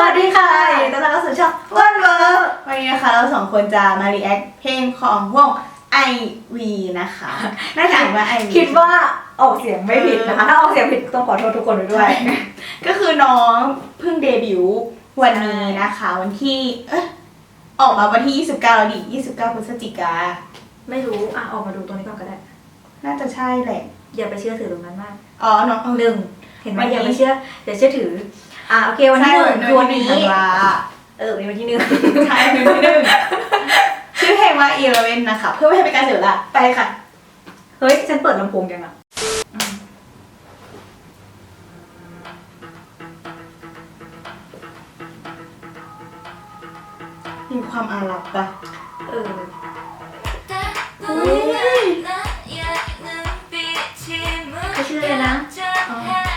วัสดีค่ะยินดีต้อนรับเข้าสู่ช่องวันเวิร์วันนี้นะคะเราสองคนจะมารีแอคเพลงของวงไอวีนะคะน่าจะอ่านว่าไอวีคิดว่าออกเสียงไม่ผิดนะคะ ถ้าออกเสียงผิดต้องขอโทษทุกคนด้วย ก็คือน้องเพิ่งเดบิวต์วันนี้นะคะ วันที่เอ๊ะออกมาวันที่ 29แล้วดิ29พฤศจิกาไม่รู้อะออกมาดูตรงนี้ก่อนก็ได้ น่าจะใช่แหละอย่าไปเชื่อถือตรงนั้นมากอ๋อน้องเออหนึ่งเห็นไหมวันนี้อย่าไปเชื่ออย่าเชื่อถือ อะโอเควันที่หนึ่งคือวันนี้ธันวาเออวันนี้วันที่หนึ่งใช่หนึ่งที่หนึ่งชื่อเพลงว่า Eleven นะคะ เพื่อไม่ให้เป็นการเสียเวลาไปเลยค่ะ เฮ้ย ฉันเปิดลำโพงยังอะมีความอารับปะเอออุ้ยเขาชื่ออะไรนะ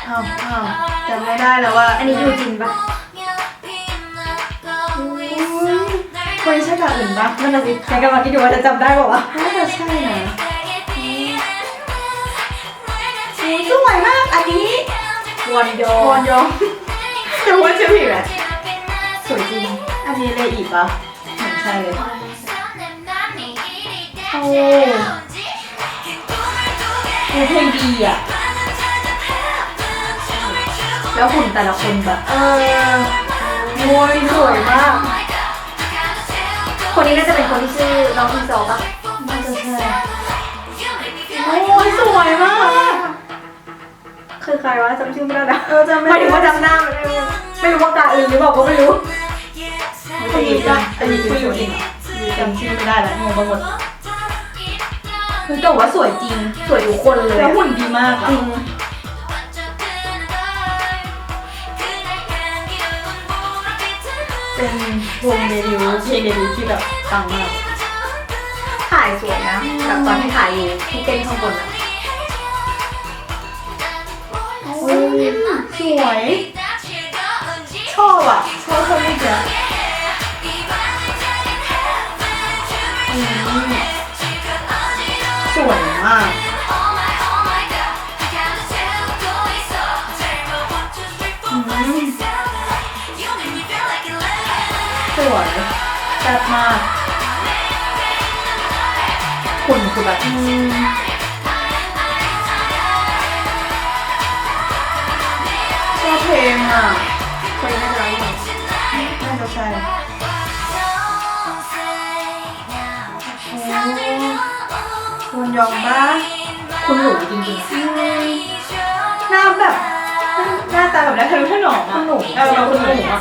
อ้าวอ้าวจำไม่ได้แล้วว่าอันนี้ยูจินปะคนใช่กับอื่นปะนั่นน่ะสิฉันกำลังคิดอยู่ว่าจะจำได้ป่าวะน่าจะใช่นะอุ้ยสวยมากอันนี้วอนโยวอนยองจะพูดชื่อผิดไหมสวยจริง อันนี้เลยอีกปะเหมือนใช่เลย โอ้โหเพลงดีอะ แล้วหุ่นแต่ละคนแบบเออโอ้ยสวยมาก คนนี้น่าจะเป็นคนที่ชื่อน้องอินโซปะน่าจะใช่โอ้ยสวยมาก คือใครวะจำชื่อไม่ได้นะเออจำไม่หมายถึงได้ว่าจำหน้าไม่ได้ไม่รู้ว่ากาอื่นหรือเปล่าก็ไม่รู้อันนี้ก็อันนี้คืออยู่จริงจำชื่อไม่ได้แล้วงงไปหมดคือแต่ว่าสวยจริง สวยทุกคนเลยแล้วหุ่นดีมากอะจริง เป็นวงเดบิวต์เพลงเดบิวต์ที่แบบปังมากถ่ายสวยนะแบบตอนที่ถ่ายอยู่ที่เต้นข้างบนอะโอ้ยสวย ชอบอะ ชอบคนนี้เยอะอืมสวยมากอืมส วยแซ่บมากคุณคือแบบอืมชอบเพลงอะคนนี้น่าจะร้องน่าจะใช่โอ้คุณยองบ้าคุณหนูจริงหน้าแบบหน้าตาแบบน่าทะนุถนอมอะคุณหนูเออเราคุณหนูอะ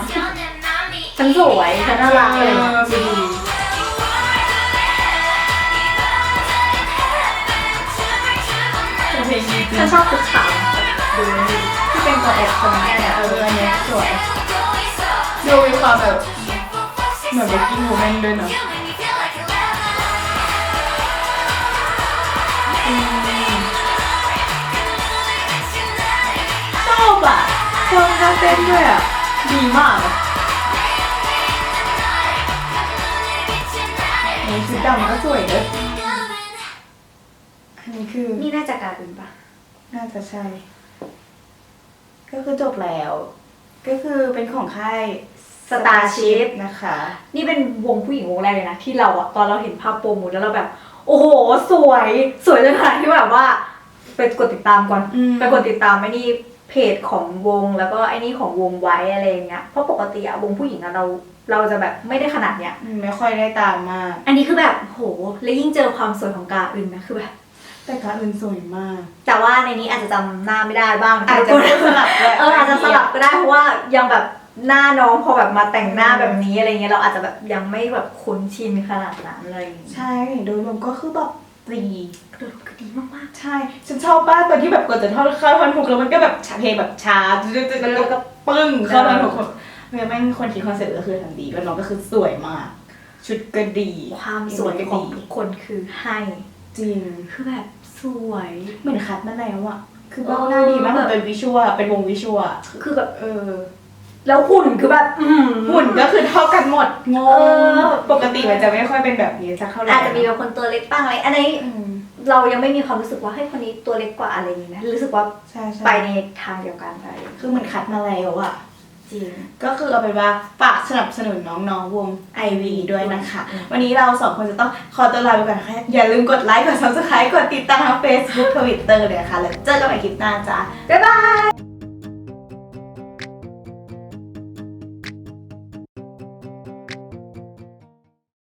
ๆฉันสวยฉันน่ารักเลยออดีเพลงดีจริฉันงชอบทุกฉากดูนี่ที่เป็นตัวเอกคนนี้เนี่ยเอออันเนี้ยสวยดูมีความแบบเหมือนเบกกิ้งโมเมนต์ด้วยเนาะอืมชอบอะชอบท่าเต้นด้วยอะดีมาก อะโอ้ยชุดดำก็สวยเลยอันนี้คือนี่น่าจะกาอื่นปะน่าจะใช่ ก็คือจบแล้ว ก็คือเป็นของค่ายสตาร์ชิพนะคะ นี่เป็นวงผู้หญิงวงแรกเลยนะ ที่เราอะตอนเราเห็นภาพโปรโมทแล้วเราแบบ โอ้โห สวย สวยจนขนาดที่แบบว่า ไปกดติดตามก่อน อืม ไปกดติดตามไอ้นี่ เพจของวงแล้วก็ไอ้นี่ของวงไว้อะไรอย่างเงี้ยเพราะปกติอะวงผู้หญิงอะเราเราจะแบบไม่ได้ขนาดเนี้ยอืมไม่ค่อยได้ตามมาก อันนี้คือแบบโหแล้วยิ่งเจอความสวยของกาอื่นนะคือแบบแต่การอื่นสวยมาก แต่ว่าในนี้อาจจะจำหน้าไม่ได้บ้างอาจจะสลับด้วยเอออาจจะสลับก็ได้เพราะว่ายังแบบหน้าน้องพอแบบมาแต่งหน้าแบบนี้อะไรเงี้ยเราอาจจะแบบยังไม่แบบคุ้นชินขนาดนั้นอะไรอย่างเงี้ยใช่โดยรวมก็คือแบบ ดีกระโดดคือดีมากใช่ ฉันชอบบ้านตอนที่แบบกดจะทอดเข้าทันถูกแล้วมันก็แบบเพลงแบบช้าแล้วก็ปึ้งเข้าทันถูกเมื่อแม่งคนคิดคอนเซ็ปต์ก็คือทำดีแล้วน้องก็คือสวยมาก ชุดก็ดี ๆ ความสวยของทุกคนคือให้ จริง คือแบบสวย เหมือนคัดมาแล้วอะคือเบ้าหน้าดีมากเหมือนเป็นวิชวลเป็นวงวิชวลคือแบบ เออ แล้วหุ่นคือแบบอืมหุ่นก็คือเท่ากันหมดงเองอปกติมันจะไม่ค่อยเป็นแบบนี้สักเท่าไหร่อาจจะมีบางคนตัวเล็กบ้างอะไรอันนี้อืมเรายังไม่มีความรู้สึกว่าให้ยคนนี้ตัวเล็กกว่าอะไรอย่างเงี้ยนะรู้สึกว่าใช่ใช่ไปในทางเดียวกันอะไรอย่างเงี้ยคือเหมือนคัดมาแล้วอะจริง ก็คือเอาเป็นว่าฝากสนับสนุนน้องๆวง IV ด้วยนะคะ อืม วันนี้เราสองคนจะต้องขอตัวลาไปก่อนนะคะอย่าลืมกดไลค์ กด subscribe กดติดตามทาง Facebook Twitter เลยนะคะแล้วเจอกันใหม่คลิปหน้าจ้า บ๊ายบาย